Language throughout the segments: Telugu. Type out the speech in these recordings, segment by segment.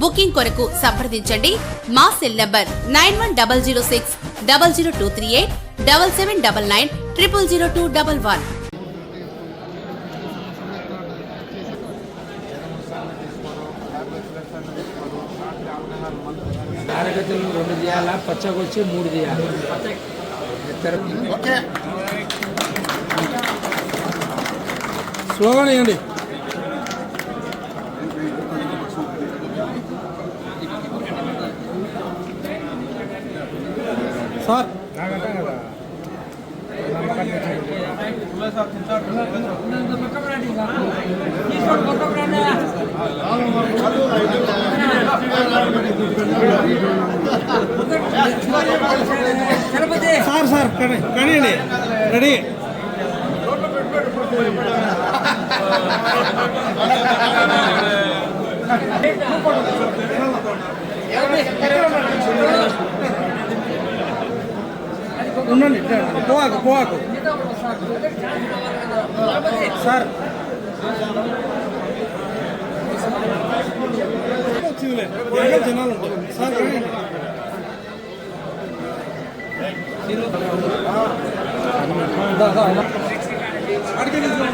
బుకింగ్ కొరకు సంప్రదించండి. మా cell number nine one double zero six double zero two three eight double seven double nine triple zero two double one. కారగతులు రెండు చేయాలా? పచ్చగొచ్చి మూడు చేయాలి? స్లోగా వేయండి సార్ సార్ సార్ కానీ కానివ్వండి రెడీ ఉండండి పోవాకు పోవాకు సార్ వచ్చిందిలే ఎక్కడ జనాలు ఉంటారు సార్ కానివ్వండి దా, దా, దా. అడిగి నిల్చో.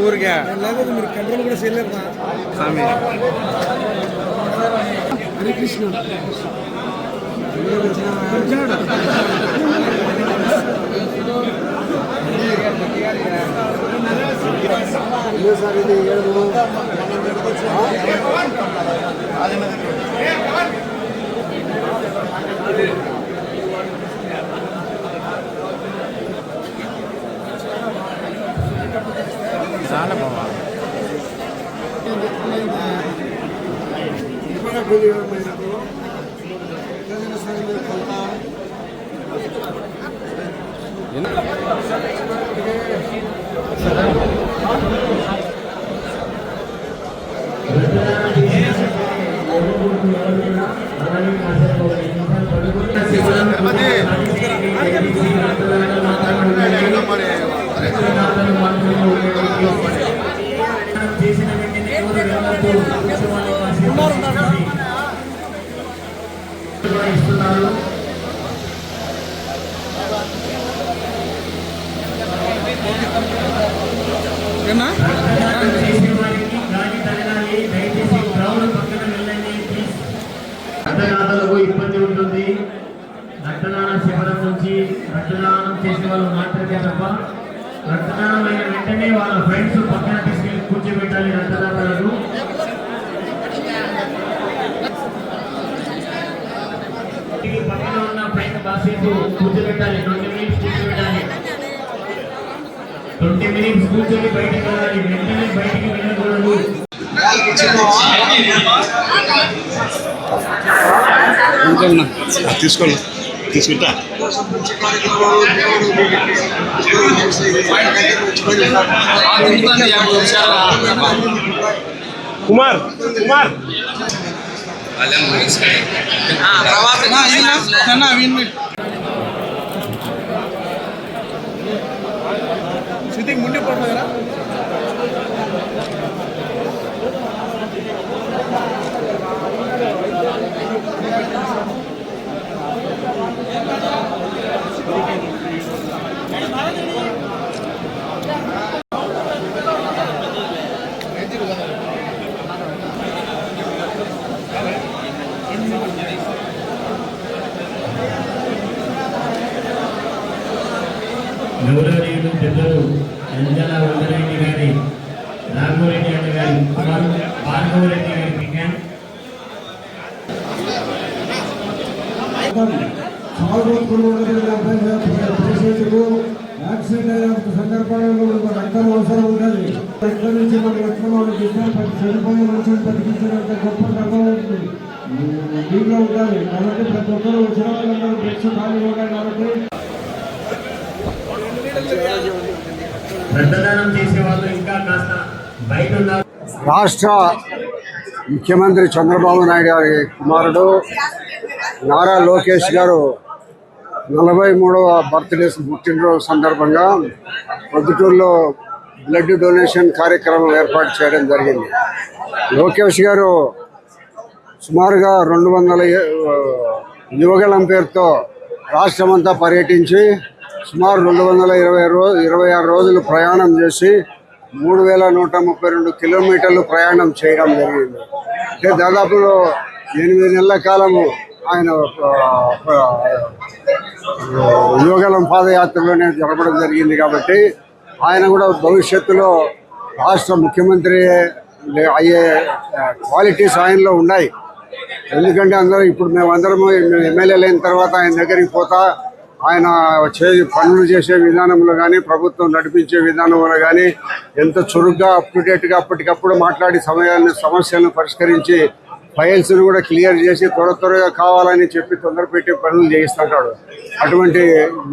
ఊరిగా లేకపోతే మీరు కంట్రోల్ కూడా చేయలేరు స్వామి. హరే కృష్ణ 您的个。రక్తదానం చేసిన వాళ్ళు మాత్రమే తప్ప రక్తదానం అయిన వెంటనే వాళ్ళ ఫ్రెండ్స్ పక్కన తీసుకెళ్ళి కూర్చోబెట్టాలి రక్తదాతలను పక్కన ఉన్న ఫ్రెండ్ కాసేపు కూర్చోబెట్టాలి ట్వంటీ మినిట్స్ కూర్చోబెట్టాలి. ట్వంటీ మినిట్స్ కూర్చొని బయటికి వెళ్ళాలి వెంటనే బయటికి వెళ్ళకూడదు. తీసుకోవాలి తీసుకుంటా. కుమార్ కుమార్. సిట్టింగ్ ముందే పడుతుందా గౌరవనీయులు పెద్దలు అంజన వందరెడ్డి గారి రాఘవరెడ్డి అన్న గారి కుమారు భార్గవరెడ్డి గారి పికన్ యాక్సిడెంట్ అయిన రక్తం అవసరం ఉంటుంది నుంచి మన రక్తం వాళ్ళకి చనిపోయే మనుషులు బతికించినంత గొప్ప రకం ఉంటుంది దీంట్లో ఉంటుంది కాబట్టి ప్రతి వచ్చిన వాళ్ళందరూ బ్లడ్స్ ఖాళీ కాబట్టి రక్తదానం చేసే వాళ్ళు ఇంకా కాస్త బయట ఉన్నారు రాష్ట్ర ముఖ్యమంత్రి చంద్రబాబు నాయుడు గారి కుమారుడు నారా లోకేష్ గారు నలభై మూడవ బర్త్డే పుట్టినరోజు సందర్భంగా పొద్దుటూరులో బ్లడ్ డొనేషన్ కార్యక్రమం ఏర్పాటు చేయడం జరిగింది. లోకేష్ గారు సుమారుగా రెండు వందల యువగళం పేరుతో రాష్ట్రమంతా పర్యటించి సుమారు రెండు వందల ఇరవై రోజు ఇరవై ఆరు రోజులు ప్రయాణం చేసి మూడు వేల నూట ముప్పై రెండు కిలోమీటర్లు ప్రయాణం చేయడం జరిగింది. అంటే దాదాపు ఎనిమిది నెలల కాలము ఆయన యోగలం పాదయాత్రలోనే జరపడం జరిగింది కాబట్టి ఆయన కూడా భవిష్యత్తులో రాష్ట్ర ముఖ్యమంత్రి అయ్యే క్వాలిటీస్ ఆయనలో ఉన్నాయి. ఎందుకంటే అందరూ ఇప్పుడు మేమందరము ఎమ్మెల్యేలు అయిన తర్వాత ఆయన దగ్గరికి పోతా ఆయన చే పనులు చేసే విధానంలో కానీ ప్రభుత్వం నడిపించే విధానంలో కానీ ఎంత చురుగ్గా అప్ అప్పటికప్పుడు మాట్లాడి సమయాన్ని సమస్యలను పరిష్కరించి ఫైల్స్ను కూడా క్లియర్ చేసి త్వర త్వరగా కావాలని చెప్పి తొందర పెట్టి పనులు చేయిస్తుంటాడు. అటువంటి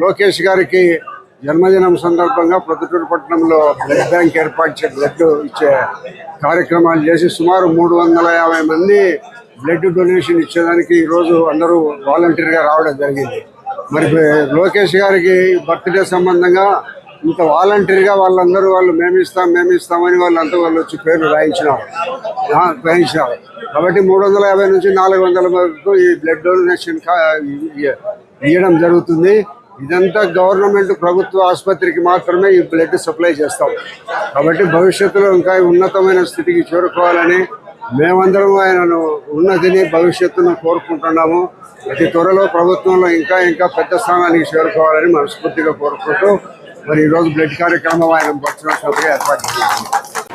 లోకేష్ గారికి జన్మదినం సందర్భంగా ప్రొద్దుటూరు పట్టణంలో బ్లడ్ బ్యాంక్ ఏర్పాటు చే బ్లడ్ ఇచ్చే కార్యక్రమాలు చేసి సుమారు మూడు వందల యాభై మంది బ్లడ్ డొనేషన్ ఇచ్చేదానికి ఈరోజు అందరూ వాలంటీర్గా రావడం జరిగింది. మరి లోకేష్ గారికి బర్త్డే సంబంధంగా ఇంత వాలంటీర్గా వాళ్ళందరూ వాళ్ళు మేమిస్తాం మేమిస్తామని వాళ్ళంతా వాళ్ళు వచ్చి పేర్లు రాయించినారు. రాయించినారు. కాబట్టి మూడు వందల యాభై నుంచి నాలుగు వందల వరకు ఈ బ్లడ్ డొనేషన్ ఇవ్వడం జరుగుతుంది. ఇదంతా గవర్నమెంట్ ప్రభుత్వ ఆసుపత్రికి మాత్రమే ఈ బ్లడ్ సప్లై చేస్తాం. కాబట్టి భవిష్యత్తులో ఇంకా ఉన్నతమైన స్థితికి చేరుకోవాలని మేమందరం ఆయనను ఉన్నతిని భవిష్యత్తును కోరుకుంటున్నాము. అతి త్వరలో ప్రభుత్వంలో ఇంకా ఇంకా పెద్ద స్థానానికి చేరుకోవాలని మనస్ఫూర్తిగా కోరుకుంటూ మరి ఈరోజు బ్లడ్ కార్యక్రమం ఆయన వచ్చిన ఏర్పాటు చేసింది